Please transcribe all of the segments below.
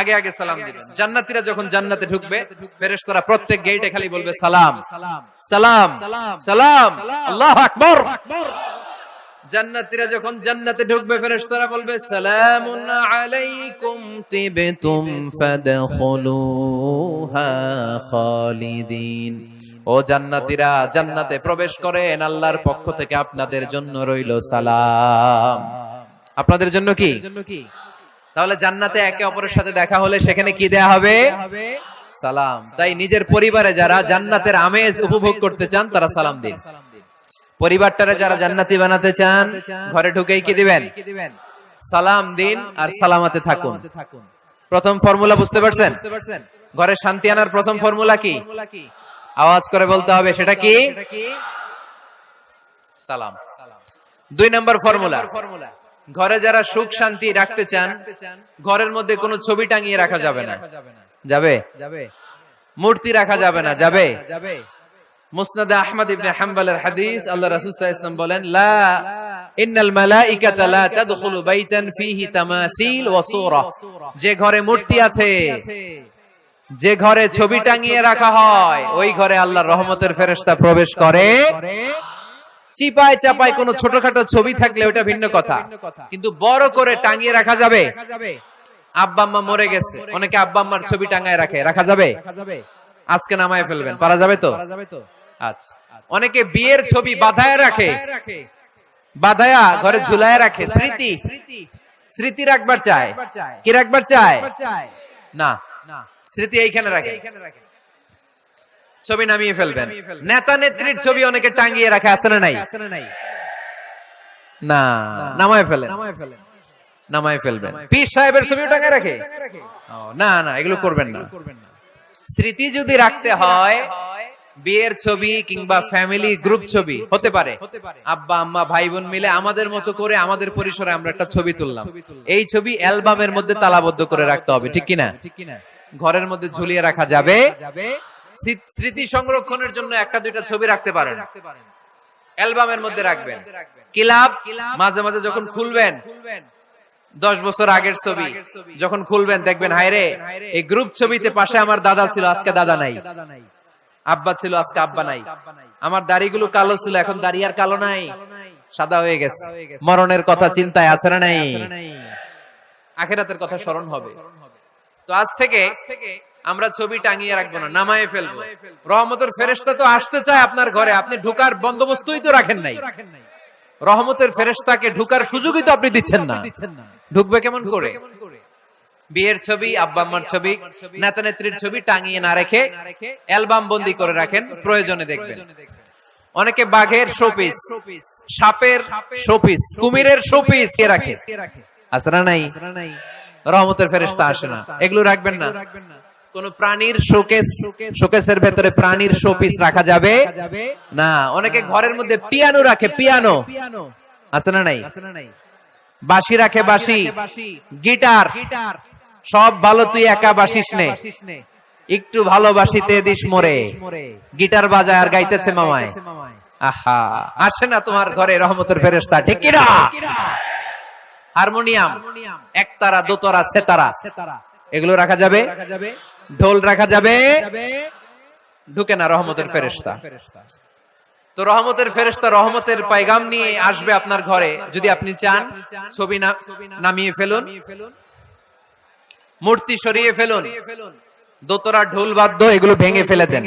আগে আগে সালাম দিবেন। জান্নাতীরা যখন জান্নাতে ঢুকবে ফেরেশতারা প্রত্যেক গেটে খালি বলবে সালাম সালাম সালাম আল্লাহু আকবার। জান্নাতীরা যখন জান্নাতে ঢুকবে ফেরেশতারা বলবে সালামুন আলাইকুম তিবতুম ফাদখুলুহা খালিদিন। ও জান্নাতীরা জান্নাতে প্রবেশ করেন আল্লাহর পক্ষ থেকে আপনাদের জন্য রইল সালাম। আপনাদের জন্য কি? তাহলে জান্নাতে একে অপরের সাথে দেখা হলে সেখানে কি দেয়া হবে? সালাম। তাই নিজের পরিবারে যারা জান্নাতের আমেজ উপভোগ করতে চান, তারা সালাম দিন। পরিবারটারে যারা জান্নাতি বানাতে চান, ঘরে ঢুকেই কি দিবেন? সালাম দিন আর সালামাতে থাকুন। প্রথম ফর্মুলা বুঝতে পারছেন? ঘরে শান্তি আনার প্রথম ফর্মুলা কি? আওয়াজ করে বলতে হবে, সেটা কি? সালাম। দুই নম্বর ফর্মুলা। ঘরে যারা সুখ শান্তি রাখতে চান ঘরের মধ্যে কোনো ছবি টাঙিয়ে রাখা যাবে না। যাবে? যাবে। মূর্তি রাখা যাবে না। যাবে? মুসনাদ আহমদ ইবনে হাম্বলের হাদিস আল্লাহ রাসূল সাল্লাল্লাহু বলেন লা ইন্নাল মালাইকাতা লা তাদখুলু বাইতান ফিহি তামাসিল ওয়া সূরা। যে ঘরে মূর্তি আছে যে ঘরে ছবি টাঙিয়ে রাখা হয় ওই ঘরে আল্লাহর রহমতের ফেরেশতা প্রবেশ করে। চিপায় চাপায় কোনো ছোটখাটো ছবি থাকলে ওটা ভিন্ন কথা। কিন্তু বড় করে টাঙিয়ে রাখা যাবে। আব্বা মরে গেছে। অনেকে আব্বা ছবি টাঙায় রাখে। রাখা যাবে? আজকে নামায় ফেলবেন। পারা যাবে তো? আচ্ছা। অনেকে বিয়ের ছবি বাধায় রাখে। বাধায়া ঘরে ঝুলায় রাখে। স্মৃতি। স্মৃতি রাখবার চায়। কি রাখবার চায়? না। স্মৃতি এইখানে রাখে। ছবি নামিয়ে ফেলবেন। নেতা নেত্রীর ছবি অনেকে টাঙ্গিয়ে রাখে আছে না নাই? না নামায় ফেলেন। নামায় ফেলবেন। পীর সাহেবের ছবিও টাঙ্গায় রাখে? না না এগুলো করবেন না। স্মৃতি যদি রাখতে হয় বিয়ের ছবি কিংবা ফ্যামিলি গ্রুপ ছবি হতে পারে। আব্বা আম্মা ভাই বোন মিলে আমাদের মতো করে আমাদের পরিসরে আমরা একটা ছবি তুললাম। এই ছবি অ্যালবামের মধ্যে তালাবদ্ধ করে রাখতে হবে ঠিক কিনা? ঘরের মধ্যে ঝুলিয়ে রাখা যাবে। স্মৃতি সংরক্ষণের জন্য একটা দুইটা ছবি রাখতে পারেন। অ্যালবামের মধ্যে রাখবেন। কিলাব মাঝে মাঝে যখন খুলবেন দশ বছর আগের ছবি যখন খুলবেন দেখবেন হায়রে এই গ্রুপ ছবিতে পাশে আমার দাদা ছিল আজকে দাদা নাই। আব্বা ছিল আজকে আব্বা নাই। আমার দাড়িগুলো কালো ছিল এখন দাড়ি আর কালো নাই। সাদা হয়ে গেছে। মরণের কথা চিন্তায় আছে না নাই? আখেরাতের কথা স্মরণ হবে। তো আজ থেকে আমরা ছবি টাঙিয়ে রাখব না নামায়ে ফেলব। রহমতের ফেরেশতা তো আসতে চায় আপনার ঘরে আপনি ঢুকার বন্দোবস্তই তো রাখেন নাই। রহমতের ফেরেশতাকে ঢুকার সুযোগই তো আপনি দিচ্ছেন না। ঢুকবে কেমন করে? বিয়ের ছবি আব্বা আম্মার ছবি নেতা নেত্রীর ছবি টাঙিয়ে না রেখে অ্যালবাম বন্দি করে রাখেন প্রয়োজনে দেখবেন। অনেকে বাঘের শোপিস সাপের শোপিস কুমিরের শোপিস কে রাখে। না নাই? রহমতের ফেরেশতা আসে না। এগুলো রাখবেন না। কোন প্রাণীর শোকেস, শোকেসের ভেতরে প্রাণীর শোপিস রাখা যাবে? না, অনেকে ঘরের মধ্যে পিয়ানো রাখে, পিয়ানো। আছে না নাই? রাখে গিটার। সব ভালো তুই একা বাসিস নে। একটু ভালোবাসিতে দিস মরে। গিটার বাজায় আর গাইতেছে মামায়। আহা, আসে না তোমার ঘরে রহমতের ফেরেশতা, ঠিক হারমোনিয়াম, একতারা, দোতরা, সেতারা। এগুলো রাখা যাবে? ঢোল রাখা যাবে। ঢুকে না রহমতের ফেরেশতা। তো রহমতের ফেরেশতা রহমতের পায়গাম নিয়ে আসবে আপনার ঘরে। যদি আপনি চান, ছবি না নামিয়ে ফেলুন। মূর্তি সরিয়ে ফেলুন। দোতরা ঢোল বাদ্য, এগুলো ভেঙে ফেলে দেন।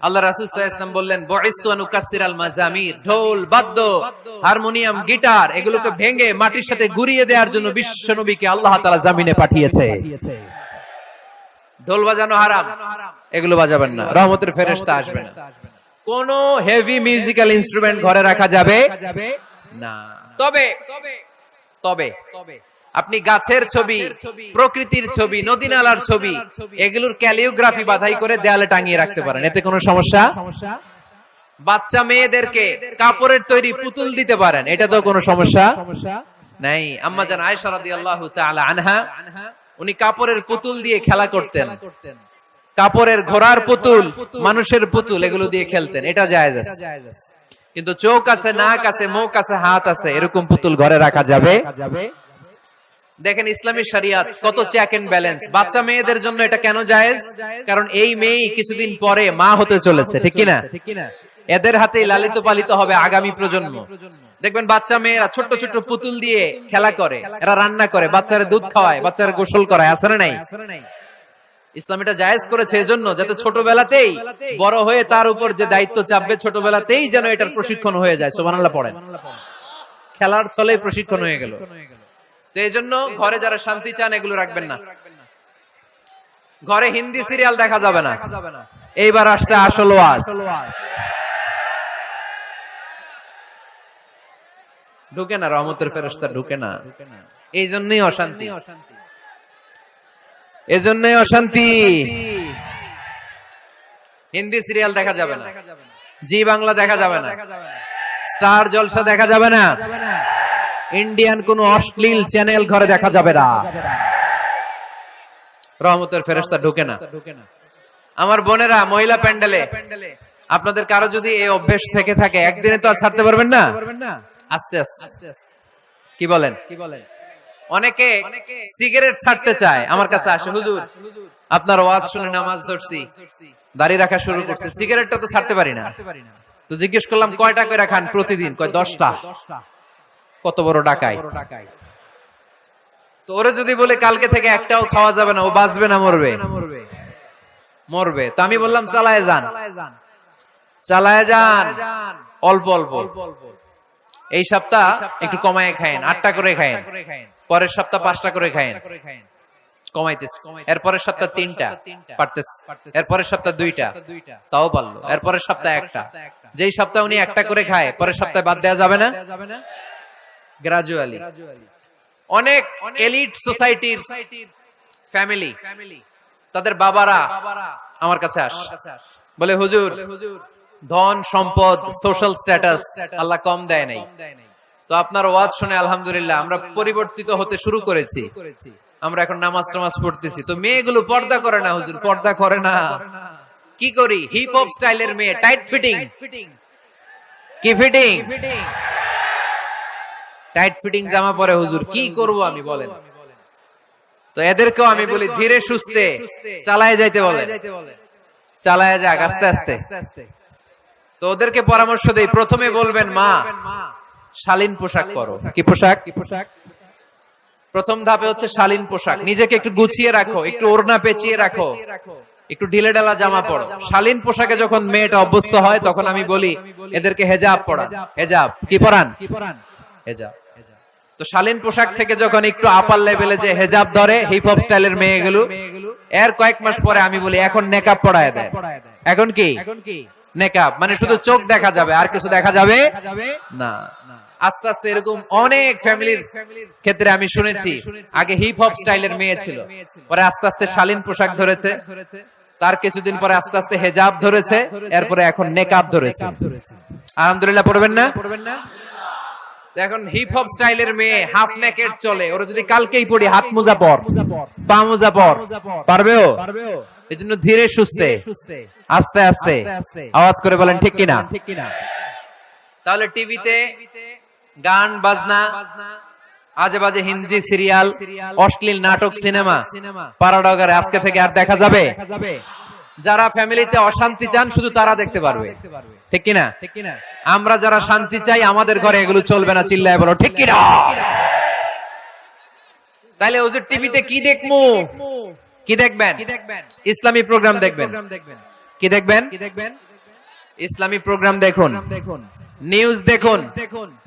আল্লাহ রাসূল সাল্লাল্লাহু বললেন, বুইস্তু আন উকাসসিরাল মাজামির ঢোল বাদ্য, হারমোনিয়াম, গিটার, এগুলোকে ভেঙে মাটির সাথে গুড়িয়ে দেওয়ার জন্য বিশ্ব নবীকে আল্লাহ তাআলা জামিনে পাঠিয়েছে। ঢোল বাজানো হারাম। এগুলো বাজাবেন না। রহমতের ফেরেশতা আসবে না। কোন হেভি মিউজিক্যাল ইনস্ট্রুমেন্ট ঘরে রাখা যাবে না। তবে তবে আপনি গাছের ছবি প্রকৃতির ছবি নদী নালার ছবি এগুলোর ক্যালিওগ্রাফি বাধাই করে দেয়ালে টাঙিয়ে রাখতে পারেন। এতে কোনো সমস্যা? বাচ্চা মেয়েদেরকে কাপড়ের তৈরি পুতুল দিতে পারেন। এটা তো কোনো সমস্যা? নাই। আম্মা জান আয়েশা রাদিয়াল্লাহু তাআলা আনহা উনি কাপড়ের পুতুল দিয়ে খেলা করতেন। কাপড়ের ঘোড়ার পুতুল মানুষের পুতুল এগুলো দিয়ে খেলতেন। এটা জায়েজ আছে। কিন্তু চোখ আছে নাক আছে মুখ আছে হাত আছে এরকম পুতুল ঘরে রাখা যাবে। দেখেন ইসলামী শরিয়াত কত চেক এন্ড ব্যালেন্স বাচ্চা মেয়েদের জন্য এটা কেন জায়েজ? কারণ এই মেয়ে কিছুদিন পরে মা হতে চলেছে ঠিক কিনা? এদের হাতেই লালিত পালিত হবে আগামী প্রজন্ম। দেখবেন বাচ্চা মেয়েরা ছোট্ট ছোট্ট পুতুল দিয়ে খেলা করে এরা রান্না করে বাচ্চারা দুধ খাওয়ায় বাচ্চারা গোসল করায় আসে না নাই? ইসলাম এটা জায়েজ করেছে এজন্য যাতে ছোটবেলাতেই বড় হয়ে তার উপর যে দায়িত্ব চাপবে ছোটবেলাতেই যেন এটার প্রশিক্ষণ হয়ে যায় সোমানাল্লাহ পড়েন। খেলার ছলে প্রশিক্ষণ হয়ে গেল। তো এই জন্য ঘরে যারা শান্তি চান এগুলো রাখবেন না। ঘরে হিন্দি সিরিয়াল দেখা যাবে না। এইবার আসছে আসল ওয়াজ। ঢুকে না, রহমতের ফেরস্তা ঢুকে না। এই জন্যই অশান্তি। এজন্যই অশান্তি। হিন্দি সিরিয়াল দেখা যাবে না। জি বাংলা দেখা যাবে না। স্টার জলসা দেখা যাবে না। ইন্ডিয়ান কোন অশ্লীল চ্যানেল ঘরে দেখা যাবে না। রহমতের ফেরেস্তা ঢুকে না। আমার বোনেরা, মহিলা প্যান্ডেলে, আপনাদের কারও যদি এই অভ্যেস থেকে থাকে, একদিনে তো আর ছাড়তে পারবেন না। আস্তে আস্তে। কি বলেন? কি বলেন অনেকে সিগারেট ছাড়তে চায়, আমার কাছে আসে। হুজুর, আপনার ওয়াজ শুনে নামাজ ধরছি, দাড়ি রাখা শুরু করছে। সিগারেটটা তো ছাড়তে পারি না। তো জিজ্ঞেস করলাম, কয়টা করে খান প্রতিদিন? কয়, দশটা? কত বড় ডাকাই। তো ওরে যদি বলে, কালকে থেকে একটাও খাওয়া যাবে না, ও বাঁচবে না, মরবে। মরবে। তো আমি বললাম, চালায় যান। চালায় যান। অল্প অল্প। এই সপ্তাহ একটু কমায় খায়েন আটটা করে খায়েন। পরের সপ্তাহ পাঁচটা করে খায়েন। কমাইতেস এরপরের সপ্তাহ তিনটা পারতেস এরপরের সপ্তাহ দুইটা। তাও পারল। এরপরের সপ্তাহ একটা। যেই সপ্তাহ উনি একটা করে খায় পরের সপ্তাহে বাদ দেওয়া যাবে না? গ্রাজুয়ালি অনেক এলিট সোসাইটির ফ্যামিলি তাদের বাবারা আমার কাছে আস। বলে হুজুর ধন সম্পদ সোশ্যাল স্ট্যাটাস আল্লাহ কম দেয় নাই। তো আপনার ওয়াজ শুনে আলহামদুলিল্লাহ আমরা পরিবর্তিত হতে শুরু করেছি। আমরা এখন নামাজ টামাজ পড়তেছি। তো মেয়েগুলো পর্দা করে না হুজুর পর্দা করে না। কি করি? হিপ হপ স্টাইলের মেয়ে টাইট ফিটিং কি ফিটিং টাইট ফিটিং জামা পরে হুজুর কি করব আমি বলেন। তো এদেরকেও আমি বলি ধীরে সুস্থে চালায় যাইতে বলে চালায় যাক আস্তে আস্তে। তো ওদেরকে পরামর্শ দেই। প্রথমে বলবেন মা। শালীন পোশাক করো কি পোশাক? কি পোশাক? প্রথম ধাপে হচ্ছে শালীন পোশাক। নিজেকে একটু গুছিয়ে রাখো একটু ওড়না পেঁচিয়ে রাখো। একটু ঢিলে ডালা জামা পড়ো শালীন পোশাকে যখন মেয়েটা অভ্যস্ত হয় তখন আমি বলি এদেরকে হেজাব পড়া হেজাব। কি পরান? কি পরান? হেজাব। তো শালীন পোশাক থেকে যখন একটু আপার লেভেলে যে হেজাব ধরে হিপ হপ স্টাইলের মেয়েগুলো এর কয়েক মাস পরে আমি বলি এখন নেকাব পড়ায় দেয়। এখন কি? নেকাব মানে শুধু চোখ দেখা যাবে আর কিছু দেখা যাবে না। আস্তে আস্তে এরকম অনেক ফ্যামিলির ক্ষেত্রে আমি শুনেছি। আগে হিপ হপ স্টাইলের মেয়ে ছিল। পরে আস্তে আস্তে শালীন পোশাক ধরেছে। তার কিছুদিন পরে আস্তে আস্তে হেজাব ধরেছে। এরপরে এখন নেকাব ধরেছে। আলহামদুলিল্লাহ পড়বেন না? পড়বেন না? এখন হিপ হপ স্টাইলের মেয়ে হাফ নেকেট চলে। ওরা যদি কালকেই পড়ি, হাত মোজা পর। পা মোজা পর। পারবেও এই জন্য ধীরে সুস্থে। আস্তে আস্তে। আওয়াজ করে বলেন, ঠিক কিনা? তাহলে টিভিতে গান, বাজনা, আজে বাজে হিন্দি সিরিয়াল, অশ্লীল নাটক, সিনেমা, পারাডগারে আজকে থেকে আর দেখা যাবে? যারা ফ্যামিলিতে অশান্তি চান, শুধু তারা দেখতে পারবে। ঠিক কিনা? ঠিক কিনা আমরা যারা শান্তি চাই আমাদের ঘরে এগুলো চলবে না চিল্লায় বলো ঠিক কিনা? তাহলে ওজুর টিভিতে কি দেখমু? কি দেখবেন? ইসলামী প্রোগ্রাম দেখবেন। কি দেখবেন? কি দেখবেন ইসলামী প্রোগ্রাম দেখুন। দেখুন। নিউজ দেখুন দেখুন।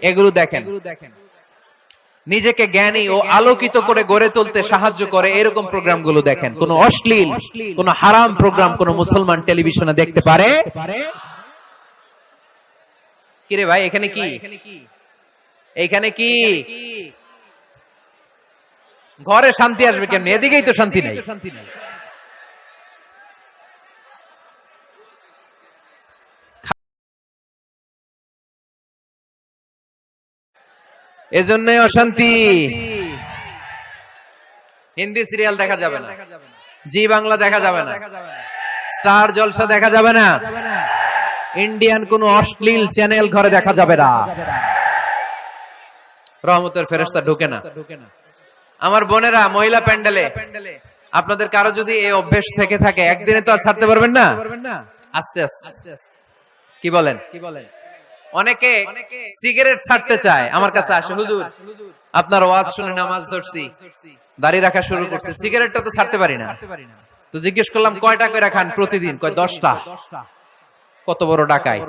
এগুলো দেখেন। নিজেকে জ্ঞানী ও আলোকিত করে গড়ে তুলতে সাহায্য করে এরকম প্রোগ্রামগুলো দেখেন। কোন অশ্লীল কোন হারাম প্রোগ্রাম কোন মুসলমান টেলিভিশনে দেখতে পারে। কিরে ভাই এখানে কি? এখানে কি? ঘরে শান্তি আসবে কেমনি? এদিকেই তো শান্তি নাই। এজন্যই অশান্তি। হিন্দি সিরিয়াল দেখা যাবে না। জি বাংলা দেখা যাবে না। স্টার জলসা দেখা যাবে না। ইন্ডিয়ান কোন অশ্লীল চ্যানেল ঘরে দেখা যাবে না। রহমতের ফেরেস্তা ঢুকে না। আমার বোনেরা মহিলা প্যান্ডেলে আপনাদের কারও যদি এই অভ্যেস থেকে থাকে একদিনে তো আর ছাড়তে পারবেন না? আস্তে আস্তে। কি বলেন? কি বলেন? অনেকে সিগারেট ছাড়তে চায়। আমার কাছে আসে হুজুর আপনার ওয়াজ শুনে নামাজ ধরছি। দাড়ি রাখা শুরু করছে। সিগারেটটা তো ছাড়তে পারি না। তো জিজ্ঞেস করলাম কয়টা করে খান প্রতিদিন? কয় দশটা? কত বড় ডাকাই?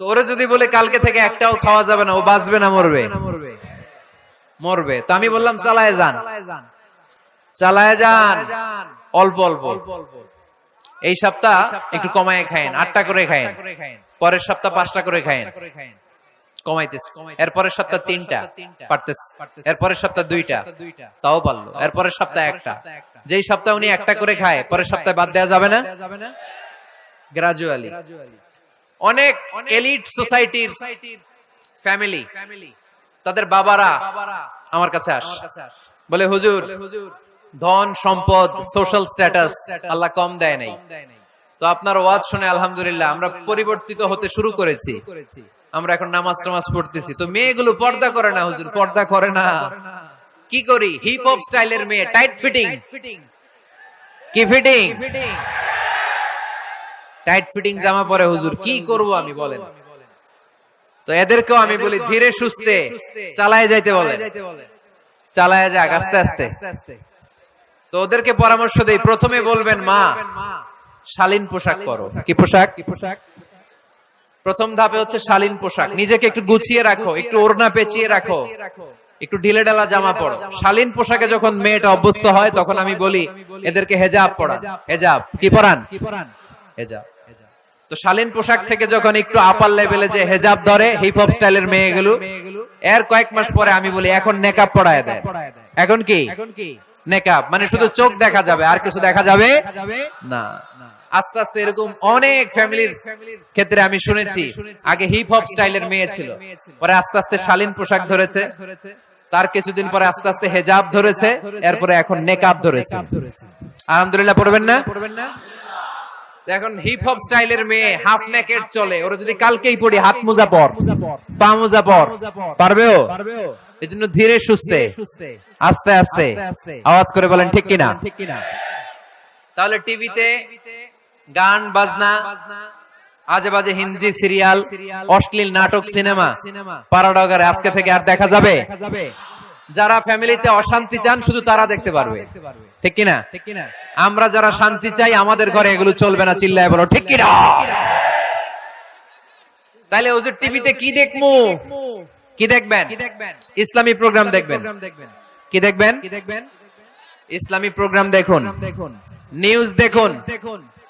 তো ওরে যদি বলে কালকে থেকে একটাও খাওয়া যাবে না ও বাঁচবে না মরবে। মরবে। তো আমি বললাম চালায় যান। চালায় যান। অল্প অল্প। এই সপ্তাহ একটু কমায় খায়েন আটটা করে খায়েন পরের সপ্তাহ পাঁচটা করে খায়েন। কমাইতেস এরপরের সপ্তাহ তিনটা পারতেস এরপরের সপ্তাহ দুইটা। তাও পারল। এরপরের সপ্তাহ একটা। যেই সপ্তাহ উনি একটা করে খায় পরের সপ্তাহে বাদ দেওয়া যাবে না? গ্রাজুয়ালি অনেক এলিট সোসাইটির ফ্যামিলি তাদের বাবারা আমার কাছে আস। বলে হুজুর ধন সম্পদ সোশ্যাল স্ট্যাটাস আল্লাহ কম দেয় নাই। তো আপনার ওয়াজ শুনে আলহামদুলিল্লাহ আমরা পরিবর্তিত হতে শুরু করেছি। আমরা এখন নামাজ টামাজ পড়তেছি। তো মেয়েগুলো পর্দা করে না, হুজুর, পর্দা করে না। কি করি? হিপ হপ স্টাইলের মেয়ে টাইট ফিটিং কি ফিটিং টাইট ফিটিং জামা পরে, হুজুর, কি করব আমি, বলেন। তো এদেরকেও আমি বলি, ধীরে সুস্থে, চালায় যাইতে বলে চালায় যাক, আস্তে আস্তে। তো ওদেরকে পরামর্শ দেই, প্রথমে বলবেন মা। শালীন পোশাক করো কি পোশাক? কি পোশাক? প্রথম ধাপে হচ্ছে শালীন পোশাক। নিজেকে একটু গুছিয়ে রাখো একটু ওড়না পেঁচিয়ে রাখো। একটু ঢিলে ঢালা জামা পড়ো শালীন পোশাকে যখন মেয়েটা অভ্যস্ত হয় তখন আমি বলি এদেরকে হেজাব পড়ান হেজাব কি পড়ান কি পড়ান হেজাব তো শালীন পোশাক থেকে যখন একটু আপার লেভেলে যে হেজাব ধরে হিপ হপ স্টাইলের মেয়েগুলো এর কয়েক মাস পরে আমি বলি এখন নেকাব পড়ায় দেয় এখন কি? নেকাব মানে শুধু চোখ দেখা যাবে আর কিছু দেখা যাবে? না আস্তে আস্তে এরকম অনেক ফ্যামিলির ক্ষেত্রে আমি শুনেছি। আগে হিপ হপ স্টাইলের মেয়ে ছিল। পরে আস্তে আস্তে শালীন পোশাক ধরেছে। তার কিছুদিন পরে আস্তে আস্তে হেজাব ধরেছে। এরপরে এখন নেকাব ধরেছে। আলহামদুলিল্লাহ, পড়বেন না? পড়বেন না এখন হিপ হপ স্টাইলের মেয়ে হাফ নেকেট চলে। ওরা যদি কালকেই পড়ি, হাত মোজা পর। পা মোজা পর। পারবেও এই জন্য ধীরে সুস্থে। আস্তে আস্তে। আওয়াজ করে বলেন, ঠিক কিনা? তাহলে টিভিতে গান বাজনা আজে বাজে হিন্দি সিরিয়াল অশ্লীল নাটক সিনেমা পারাডগারে আজকে থেকে আর দেখা যাবে? যারা ফ্যামিলিতে অশান্তি চান শুধু তারা দেখতে পারবে। ঠিক কিনা? আমরা যারা শান্তি চাই আমাদের ঘরে এগুলো চলবে না চিল্লায় বলো ঠিক কিনা? তাহলে ওই যে টিভিতে কি দেখমু? কি দেখবেন? ইসলামী প্রোগ্রাম দেখবেন। কি দেখবেন? ইসলামী প্রোগ্রাম দেখুন। নিউজ দেখুন। দেখুন।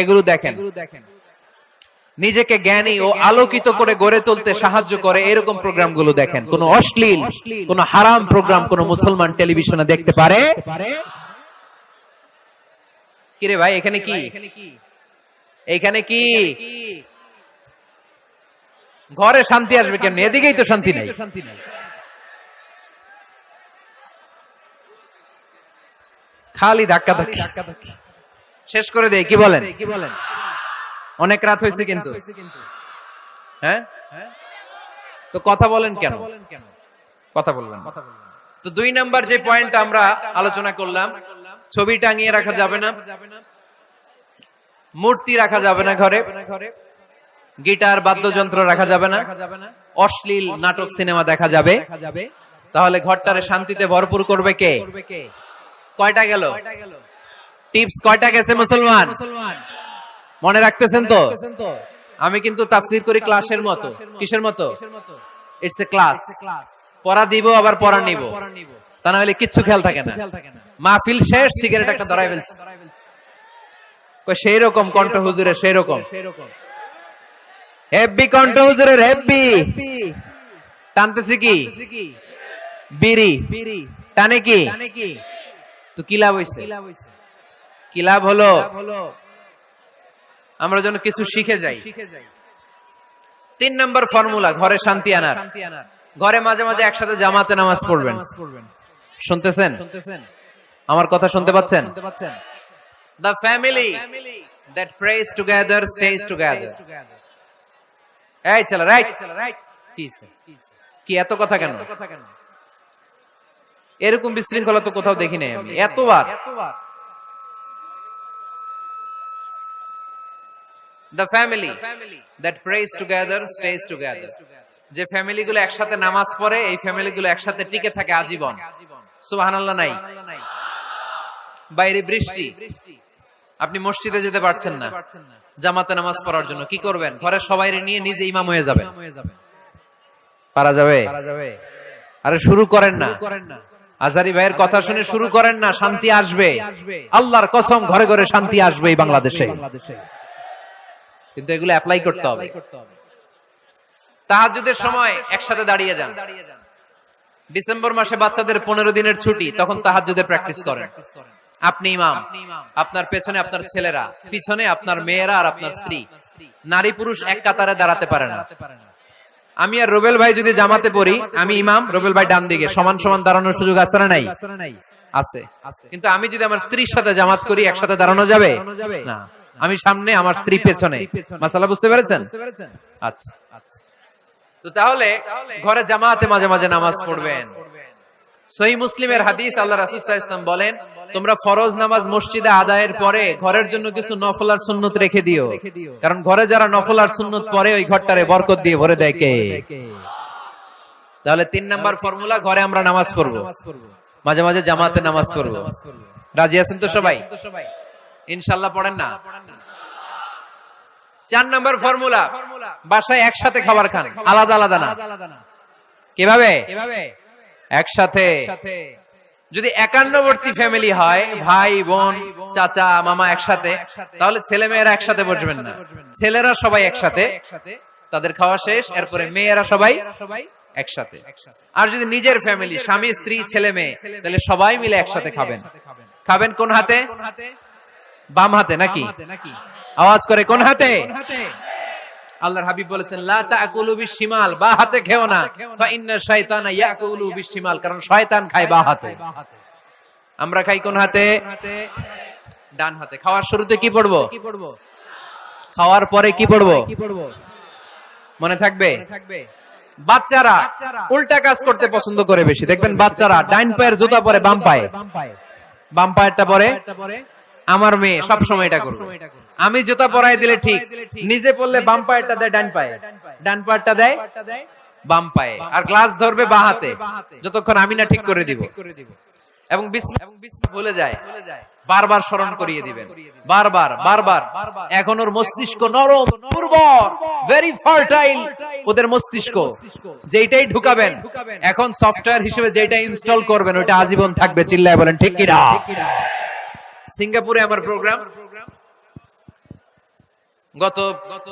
এগুলো দেখেন। নিজেকে জ্ঞানী ও আলোকিত করে গড়ে তুলতে সাহায্য করে এরকম প্রোগ্রামগুলো দেখেন। কোন অশ্লীল কোন হারাম প্রোগ্রাম কোন মুসলমান টেলিভিশনে দেখতে পারে? কিরে ভাই এখানে কি? এখানে কি? ঘরে শান্তি আসবে কেমনি? এদিকেই তো শান্তি নাই। খালি ধাক্কা ধাক্কা ধাক্কা। শেষ করে দেয় কি বলেন? কি বলেন? অনেক রাত হয়েছে কিন্তু। হ্যাঁ? তো কথা বলেন কেন? কথা বলবেন তো দুই নাম্বার যে পয়েন্ট আমরা আলোচনা করলাম ছবি টাঙিয়ে রাখা যাবে না মূর্তি রাখা যাবে না ঘরে গিটার বাদ্যযন্ত্র রাখা যাবে না অশ্লীল নাটক সিনেমা দেখা যাবে। তাহলে ঘরটারে শান্তিতে ভরপুর করবে কে? কয়টা গেল? টিপস কয়টা গেছে মুসলমান? মনে রাখতেছেন তো? আমি কিন্তু তাফসির করি ক্লাসের মতো। কিসের মতো? ইটস এ ক্লাস পড়া দিব, আবার পড়া নিব। তা না হলে কিচ্ছু খেয়াল থাকে না। মাহফিল শেষ, সিগারেট একটা ধরাই ফেলছে। সেই রকম কণ্ঠ হুজুরের সেই রকম হেব্বি কণ্ঠ হুজুরের হেব্বি। টানতেছি কি? বিড়ি। টানে কি? তো কি লাভ হইছে? কি লাভ হলো? আমরা যেন কিছু শিখে যাই। তিন নম্বর ফর্মুলা ঘরে শান্তি আনার। ঘরে মাঝে মাঝে একসাথে জামাতে নামাজ পড়বেন। শুনতেছেন? আমার কথা শুনতে পাচ্ছেন? The family that prays together stays together এই চলো রাইট কি? কি এত কথা কেন? এরকম বিশৃঙ্খলা তো কোথাও দেখি নাই আমি। এতবার। The family that prays together stays together যে ফ্যামিলিগুলো একসাথে নামাজ পড়ে, এই ফ্যামিলিগুলো একসাথে টিকে থাকে আজীবন। সুবহানাল্লাহ নাই। বাইরে বৃষ্টি। আপনি মসজিদে যেতে পারছেন না। জামাতে নামাজ পড়ার জন্য। কি করবেন? ঘরের সবাই নিয়ে নিজে ইমাম হয়ে যাবেন। পারা যাবে? আরে শুরু করেন না। আজারি ভাইয়ের কথা শুনে শুরু করেন না, শান্তি আসবে। আল্লাহর কসম ঘরে ঘরে শান্তি আসবে এই বাংলাদেশে। কিন্তু এগুলো অ্যাপ্লাই করতে হবে। তাহাজুদের সময় একসাথে দাঁড়িয়ে যান। ডিসেম্বর মাসে বাচ্চাদের পনেরো দিনের ছুটি তখন তাহাজুদের প্র্যাকটিস করেন। আপনি ইমাম আপনার পেছনে আপনার ছেলেরা পিছনে আপনার মেয়েরা আর আপনার স্ত্রী। নারী পুরুষ এক কাতারে দাঁড়াতে পারে না। আমি আর রুবেল ভাই যদি জামাতে পড়ি আমি ইমাম রুবেল ভাই ডান দিকে। সমান সমান দাঁড়ানোর সুযোগ আছে না নাই? আছে কিন্তু আমি যদি আমার স্ত্রীর সাথে জামাত করি একসাথে দাঁড়ানো যাবে? না। আমি সামনে আমার স্ত্রী পেছনে। মাসালা বুঝতে পেরেছেন? আচ্ছা তো তাহলে ঘরে জামাতে মাঝে মাঝে নামাজ পড়বেন। সহি মুসলিমের হাদিস আল্লাহ রাসূল সাল্লাল্লাহু বলেন তোমরা ফরজ নামাজ মসজিদে আদায়ের পরে ঘরের জন্য কিছু নফল আর সুন্নত রেখে দিও। কারণ ঘরে যারা নফল আর সুন্নত পরে ওই ঘরটারে বরকত দিয়ে ভরে দেয় কে? তাহলে তিন নাম্বার ফর্মুলা ঘরে আমরা নামাজ পড়ব। মাঝে মাঝে জামাতে নামাজ পড়ব। রাজি আছেন তো সবাই? ইনশাল্লাহ পড়েন না। চার নাম্বার ফর্মুলা। বাসায় একসাথে খাবার খান। আলাদা আলাদা না। কীভাবে? একসাথে। যদি একান্নবর্তী ফ্যামিলি হয় ভাই বোন চাচা মামা একসাথে তাহলে ছেলে মেয়েরা একসাথে বসবেন না। ছেলেরা সবাই একসাথে। তাদের খাওয়া শেষ এরপরে মেয়েরা সবাই একসাথে। আর যদি নিজের ফ্যামিলি স্বামী স্ত্রী ছেলে মেয়ে তাহলে সবাই মিলে একসাথে খাবেন। খাবেন। কোন হাতে? বাম হাতে নাকি? আওয়াজ করে কোন হাতে? আল্লাহর হাবিব বলেছেন লা তাকুলু বিশিমাল বা হাতে খেও না। ফা ইন্না শাইতানা ইয়াকুলু বিশিমাল কারণ শয়তান খায় বা হাতে। আমরা খাই কোন হাতে? ডান হাতে। খাওয়ার শুরুতে কি পড়ব? খাওয়ার পরে কি পড়ব? মনে থাকবে? বাচ্চারা উল্টা কাজ করতে পছন্দ করে বেশি। দেখবেন বাচ্চারা ডাইন পায়ের জুতা পরে বাম পায়ে। বাম পায়েরটা পরে? আমার মেয়ে সব সময় এটা করবে। আমি জুতা পরাই দিলে ঠিক। নিজে পড়লে বাম পায়েরটা দেয় ডান পায়ে। ডান পায়েরটা দেয় বাম পায়ে আর গ্লাস ধরবে বা হাতে। যতক্ষণ আমি না ঠিক করে দিব। এবং ভুলে যায়। বারবার স্মরণ করিয়ে দিবেন। বারবার বারবার এখন ওর মস্তিষ্ক নরম উর্বর ভেরি ফার্টাইল ওদের মস্তিষ্ক। যেইটাই ঢুকাবেন এখন সফটওয়্যার হিসেবে যেটা ইনস্টল করবেন ওটা আজীবন থাকবে। চিল্লায় বলেন ঠিক কিনা? সিঙ্গাপুরে আমার প্রোগ্রাম গত গত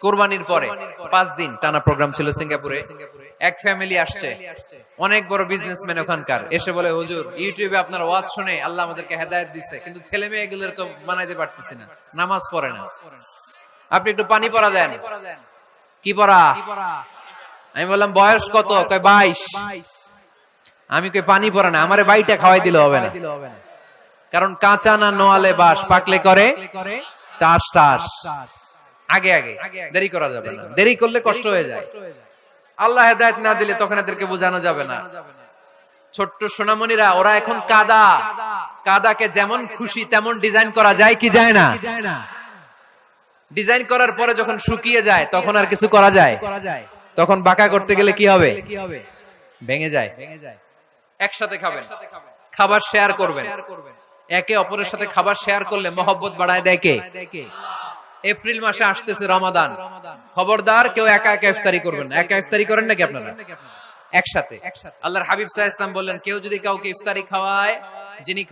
কোরবানির পরে পাঁচ দিন টানা প্রোগ্রাম ছিল সিঙ্গাপুরে। এক ফ্যামিলি আসছে। অনেক বড় বিজনেসম্যান ওখানকার। এসে বলে হুজুর ইউটিউবে আপনার ওয়াজ শুনে আল্লাহ আমাদেরকে হেদায়েত দিচ্ছে কিন্তু ছেলে মেয়ে এগুলোর তো বানাইতে পারতেছি না। নামাজ পড়ে না। আপনি একটু পানি পড়া দেন। কি পড়া? আমি বললাম বয়স কত? কয় বাইশ। আমি কই পানি পড়া না। আমারে বাইটা খাওয়াই দিলে হবে না। কারণ কাঁচা না নোয়ালে বাস পাকলে করে টাস টাস। আগে আগে। দেরি করা যাবে না। দেরি করলে কষ্ট হয়ে যায়। আল্লাহ হেদায়ত না দিলে তখন এদেরকে বোঝানো যাবে না। ছোট্ট সোনামণিরা, ওরা এখন কাদা। কাদাকে যেমন খুশি তেমন ডিজাইন করা যায় কি যায় না? ডিজাইন করার পরে যখন শুকিয়ে যায়, তখন আর কিছু করা যায়? তখন বাঁকা করতে গেলে কি হবে? ভেঙে যায়। একসাথে খাবেন। খাবার শেয়ার করবেন। একে অপরের সাথে খাবার শেয়ার করলে মহব্বত বাড়ায় দেয় কে? এপ্রিল মাসে আসতেছে রমাদান। খবরদার, কেউ একা একা ইফতারি করবেন না। একা ইফতারি করেন নাকি আপনারা? একসাথে। আল্লাহর হাবিব সাহা ইসলাম বললেন, কেউ যদি কাউকে ইফতারি খাওয়ায়, যিনি